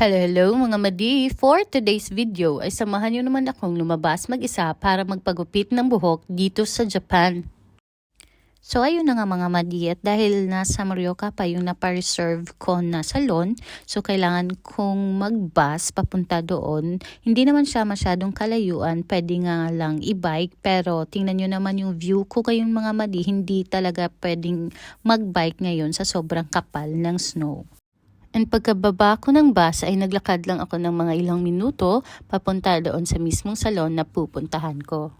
Hello, hello mga madi! For today's video ay samahan niyo naman akong lumabas mag-isa para magpagupit ng buhok dito sa Japan. So ayun na nga mga madi at dahil nasa Morioka pa yung napareserve ko na salon, so kailangan kong mag-bus papunta doon. Hindi naman siya masyadong kalayuan, pwede nga lang i-bike pero tingnan nyo naman yung view ko kayong mga madi, hindi talaga pwedeng mag-bike ngayon sa sobrang kapal ng snow. And pagkababa ko ng bus ay naglakad lang ako ng mga ilang minuto papunta doon sa mismong salon na pupuntahan ko.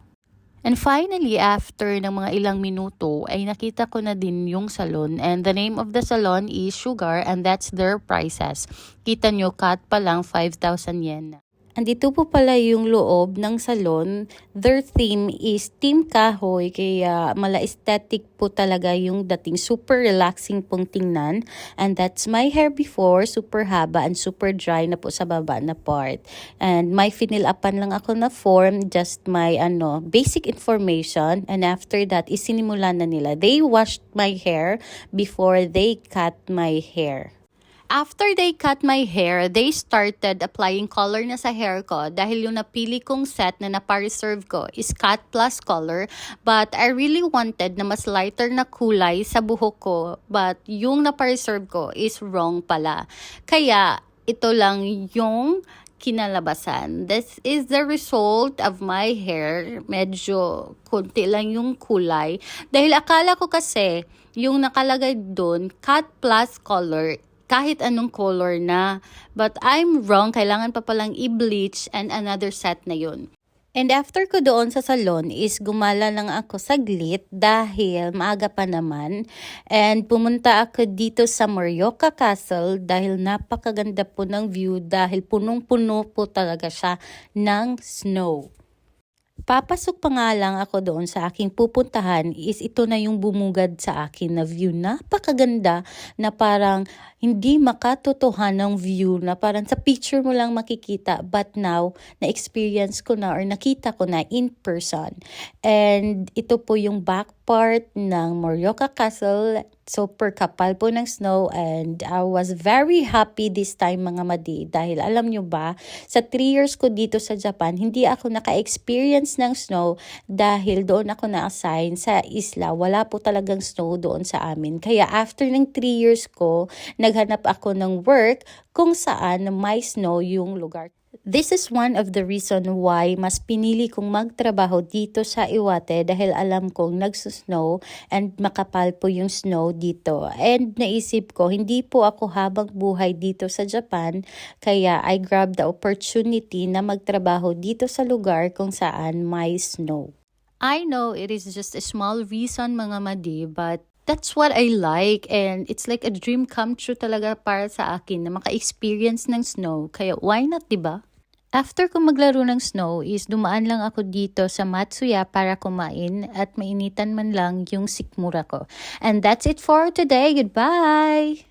And finally, after ng mga ilang minuto, ay nakita ko na din yung salon. And the name of the salon is Sugar and that's their prices. Kita nyo, cut pa lang 5,000 yen. Andito po pala yung loob ng salon. Their theme is Team Kahoy, kaya mala aesthetic po talaga yung dating. Super relaxing pong tingnan. And that's my hair before, super haba and super dry na po sa baba na part. And may finilapan lang ako na form, just my ano, basic information. And after that, isinimulan na nila. They washed my hair before they cut my hair. After they cut my hair, they started applying color na sa hair ko dahil yung napili kong set na napa-reserve ko is cut plus color. But I really wanted na mas lighter na kulay sa buhok ko. But yung napa-reserve ko is wrong pala. Kaya ito lang yung kinalabasan. This is the result of my hair. Medyo konti lang yung kulay. Dahil akala ko kasi, yung nakalagay doon, cut plus color, kahit anong color na. But I'm wrong, kailangan pa palang i-bleach and another set na yun. And after ko doon sa salon is gumala lang ako saglit dahil maaga pa naman. And pumunta ako dito sa Morioka Castle dahil napakaganda po ng view dahil punong-puno po talaga siya ng snow. Papasok pa nga lang ako doon sa aking pupuntahan is ito na yung bumugad sa akin na view. Napakaganda na parang hindi makatotohan ng view na parang sa picture mo lang makikita but now na-experience ko na or nakita ko na in person. And ito po yung back part ng Morioka Castle. Super kapal po ng snow and I was very happy this time mga madi dahil alam nyo ba, sa 3 years ko dito sa Japan, hindi ako naka-experience ng snow dahil doon ako na-assign sa isla. Wala po talagang snow doon sa amin. Kaya after ng 3 years ko, naghanap ako ng work kung saan may snow yung lugar. This is one of the reason why mas pinili kong magtrabaho dito sa Iwate dahil alam kong nagsusnow and makapal po yung snow dito. And naisip ko, hindi po ako habang buhay dito sa Japan, kaya I grabbed the opportunity na magtrabaho dito sa lugar kung saan may snow. I know it is just a small reason mga madi, but that's what I like and it's like a dream come true talaga para sa akin na maka-experience ng snow. Kaya why not, 'di ba? After ko maglaro ng snow is dumaan lang ako dito sa Matsuya para kumain at mainitan man lang yung sikmura ko. And that's it for today. Goodbye!